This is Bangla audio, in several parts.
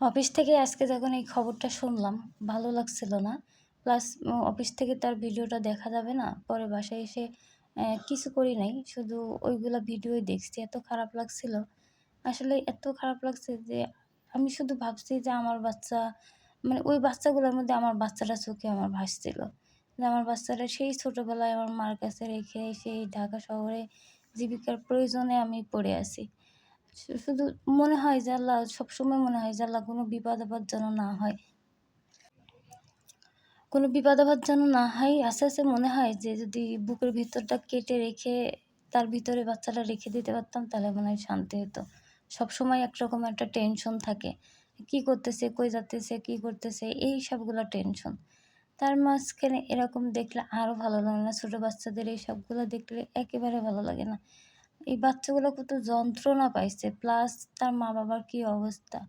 অফিস থেকে আজকে যখন এই খবরটা শুনলাম, ভালো লাগছিল না। প্লাস অফিস থেকে তার ভিডিওটা দেখা যাবে না, পরে বাসায় এসে কিছু করি নাই, শুধু ওইগুলা ভিডিওই দেখছি, এত খারাপ লাগছিল। আসলে এত খারাপ লাগছে যে, আমি শুধু ভাবছি যে আমার বাচ্চা মানে ওই বাচ্চাগুলোর মধ্যে আমার বাচ্চাটা চোখে আমার ভাসছিল যে আমার বাচ্চাটা সেই ছোটোবেলায় আমার মার কাছে রেখে সেই ঢাকা শহরে জীবিকার প্রয়োজনে আমি পড়ে আছি। শুধু মনে হয় যে আল্লাহ, সবসময় মনে হয় যে আল্লাহ কোনো বিপদ আপদ যেন না হয়। কোনো বিপদ আপদ যেন না হয়, আস্তে আস্তে মনে হয় যে যদি বুকের ভিতরটা কেটে রেখে তার ভিতরে বাচ্চাটা রেখে দিতে পারতাম, তাহলে মনে হয় শান্তি হতো। সবসময় একরকম একটা টেনশন থাকে। কি করতেছে, কই যাতেছে কি করতেছে, এই সবগুলো টেনশন। তার মাঝখানে এরকম দেখলে আরও ভালো লাগে না, ছোটো বাচ্চাদের এই সবগুলো দেখলে একেবারে ভালো লাগে না। এই বাচ্চাগুলো কত যন্ত্রণা পাইছে প্লাস তার মা বাবার কী অবস্থা?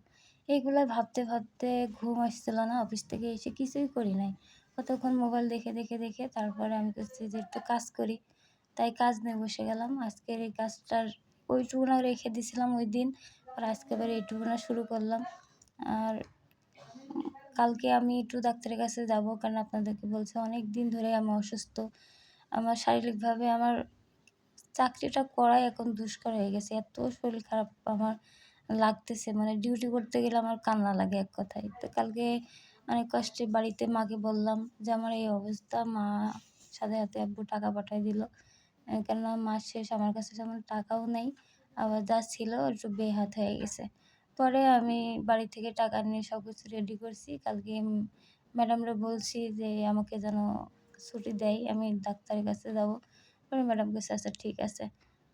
এইগুলো ভাবতে ভাবতে ঘুম আসছিল না অফিস থেকে এসে কিছুই করি নাই। কতক্ষণ মোবাইল দেখে দেখে দেখে তারপরে আমি করছি যে একটু কাজ করি। তাই কাজ নিয়ে বসে গেলাম। আজকের এই কাজটার ওইটুকুনা রেখে দিছিলাম ওই দিন। আর আজকে আবার এইটুকুনা শুরু করলাম। আর কালকে আমি একটু ডাক্তারের কাছে যাব, কারণ আপনাদেরকে বলছে অনেক দিন ধরে আমি অসুস্থ। আমার শারীরিকভাবে আমার চাকরিটা করাই এখন দুষ্কর হয়ে গেছে। এত শরীর খারাপ আমার লাগতেছে মানে ডিউটি করতে গেলে আমার কান্না লাগে এক কথায়। তো কালকে অনেক কষ্টে বাড়িতে মাকে বললাম যে, আমার এই অবস্থা, মা সাথে সাথে আব্বু টাকা পাঠিয়ে দিল। কেননা মাস শেষ আমার কাছে যেমন টাকাও নেই, আবার যা ছিল একটু বেহাত হয়ে গেছে। পরে আমি বাড়ি থেকে টাকা নিয়ে সব কিছু রেডি করছি। কালকে ম্যাডামরা বলছি যে, আমাকে যেন ছুটি দেয়, আমি ডাক্তারের কাছে যাব। পরে ম্যাডাম কাছে আচ্ছা ঠিক আছে।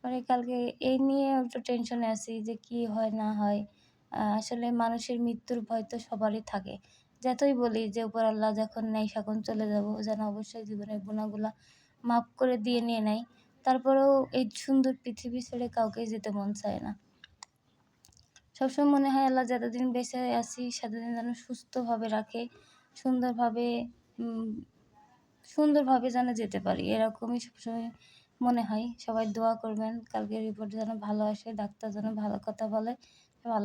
পরে কালকে এই নিয়ে একটু টেনশনে আছি যে কি হয়, না হয়। আসলে মানুষের মৃত্যুর ভয় তো সবারই থাকে। যতই বলি যে, উপর আল্লাহ যখন নেই তখন চলে যাব। যেন অবশ্যই জীবনের গুণাগুলা মাফ করে দিয়ে নিয়ে নেয়। তারপরেও এই সুন্দর পৃথিবী ছেড়ে কাউকেই যেতে মন চায় না। সবসময় মনে হয় আল্লাহ যতদিন বেঁচে আছি, সেতদিন যেন সুস্থভাবে রাখে, সুন্দরভাবে সুন্দরভাবে যেন যেতে পারি, এরকমই সবসময় মনে হয়। সবাই দোয়া করবেন কালকে রিপোর্ট যেন ভালো আসে, ডাক্তার যেন ভালো কথা বলে। আল্লাহ